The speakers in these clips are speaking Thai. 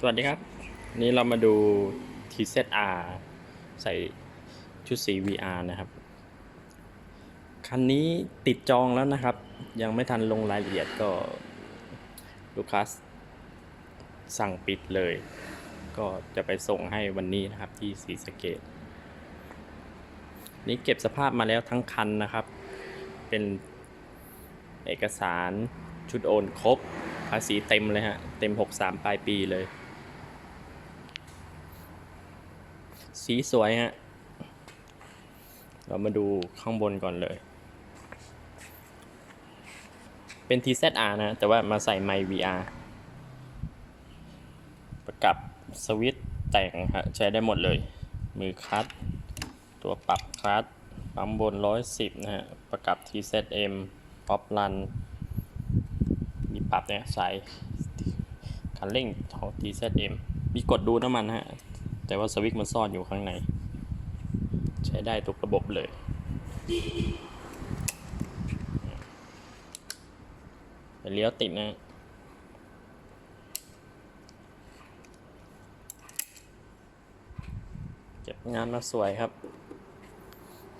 สวัสดีครับ นี่เรามาดู TZR ใส่ชุดสี VR นะครับ คันนี้ติดจองแล้วนะครับ ยังไม่ทันลงรายละเอียดก็ลูกค้าสั่งปิดเลย ก็จะไปส่งให้วันนี้นะครับที่สีสเกต นี่เก็บสภาพมาแล้วทั้งคันนะครับ เป็นเอกสารชุดโอนครบภาษีเต็มเลยฮะ เต็ม 63 ปลายปีเลย สีสวยฮะ เรามาดูข้างบนก่อนเลย เป็น TZR นะ แต่ว่ามาใส่ไมค์ VR ประกับสวิตช์แต่งฮะใช้ได้หมดเลย มือคัด ตัวปรับคัดปั๊มบน 110 นะฮะ ประกับ TZM ป๊อปรัน มีปรับเนี่ยใส่คันเร่งของ TZM มีกดดูน้ำมันฮะ แต่ว่าสวิตช์มันซ่อนอยู่ข้างใน ใช้ได้ทุกระบบเลย เลี้ยวติดนะเก็บงานมาสวยครับ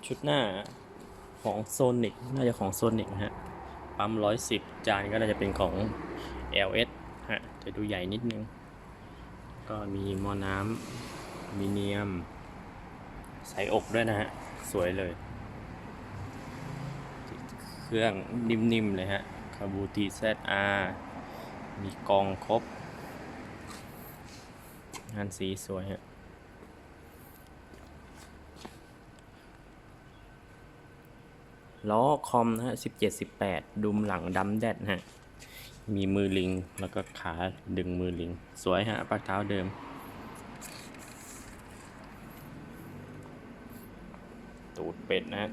ชุดหน้าของโซนิกน่าจะของโซนิกนะฮะ ปั๊มร้อยสิบจานก็น่าจะเป็นของ LS ฮะจะดูใหญ่นิดนึง ก็มีหม้อน้ำ มีเนียม ใส่อกด้วยนะฮะ สวยเลย เครื่องนิ่มๆ เลยฮะคาบูตี ZR มีกองครบ งานสีสวยฮะล้อคอมนะฮะสิบเจ็ดสิบแปดดุมหลังดำแดดฮะ มีมือลิง แล้วก็ขาดึงมือลิง สวยฮะปลักเท้าเดิม ตูด เป็ดนะฮะ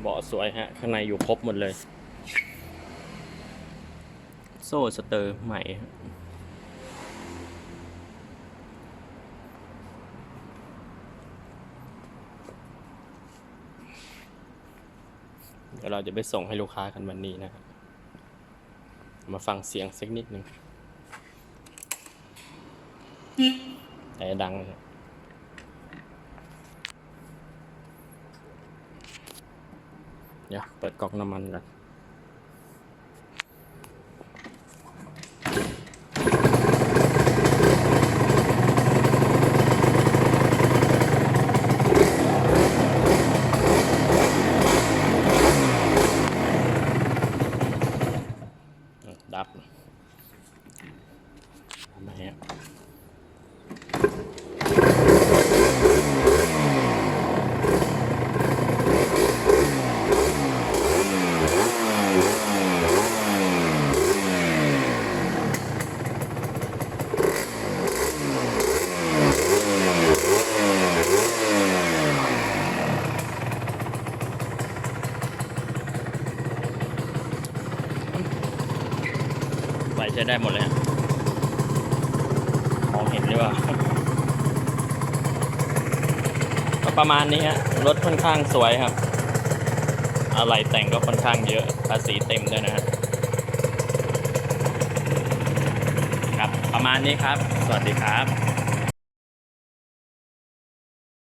เบาะสวยฮะ ข้างในอยู่ครบหมดเลย โซ่สเตอร์ใหม่เดี๋ยวเราจะไปส่งให้ลูกค้ากันวันนี้นะครับ มาฟังเสียงสักนิดหนึ่งแต่ดังนะ เดี๋ยวเปิดก๊อกน้ำมันกันดับทำไมฮ ไฟใช้ได้หมดเลยฮะมองเห็นหรือเปล่าก็ประมาณนี้ฮะรถค่อนข้างสวยครับ อะไรแต่งก็ค่อนข้างเยอะภาษีเต็มด้วยนะฮะครับ ประมาณนี้ครับ สวัสดีครับ